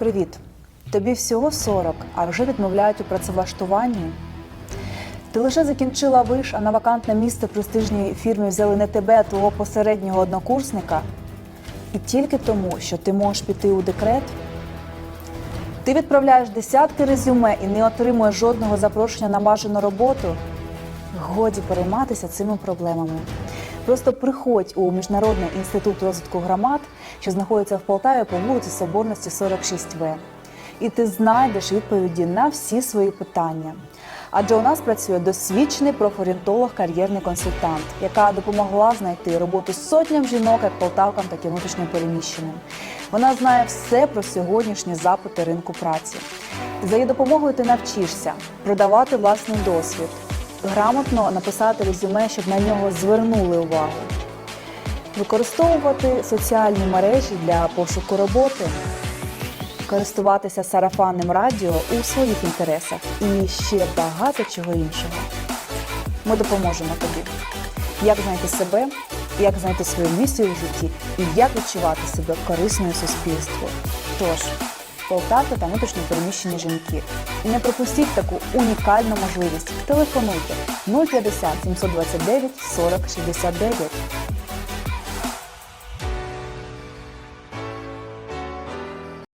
Привіт. Тобі всього 40, а вже відмовляють у працевлаштуванні. Ти лише закінчила виш, а на вакантне місце в престижній фірмі взяли не тебе, а твого посереднього однокурсника. І тільки тому, що ти можеш піти у декрет. Ти відправляєш десятки резюме і не отримуєш жодного запрошення на бажану роботу. Годі перейматися цими проблемами. Просто приходь у Міжнародний інститут розвитку громад, що знаходиться в Полтаві по вулиці Соборності 46В. І ти знайдеш відповіді на всі свої питання. Адже у нас працює досвідчений профорієнтолог, кар'єрний консультант, яка допомогла знайти роботу сотням жінок, як полтавкам, так і внутрішньо переміщеним. Вона знає все про сьогоднішні запити ринку праці. За її допомогою ти навчишся продавати власний досвід, грамотно написати резюме, щоб на нього звернули увагу, використовувати соціальні мережі для пошуку роботи, користуватися сарафанним радіо у своїх інтересах і ще багато чого іншого. Ми допоможемо тобі, як знайти себе, як знайти свою місію в житті і як відчувати себе корисною суспільству. Тож, Полтава та внутрішньо переміщені жінки. Не пропустіть таку унікальну можливість. Телефонуйте 050 729 40 69.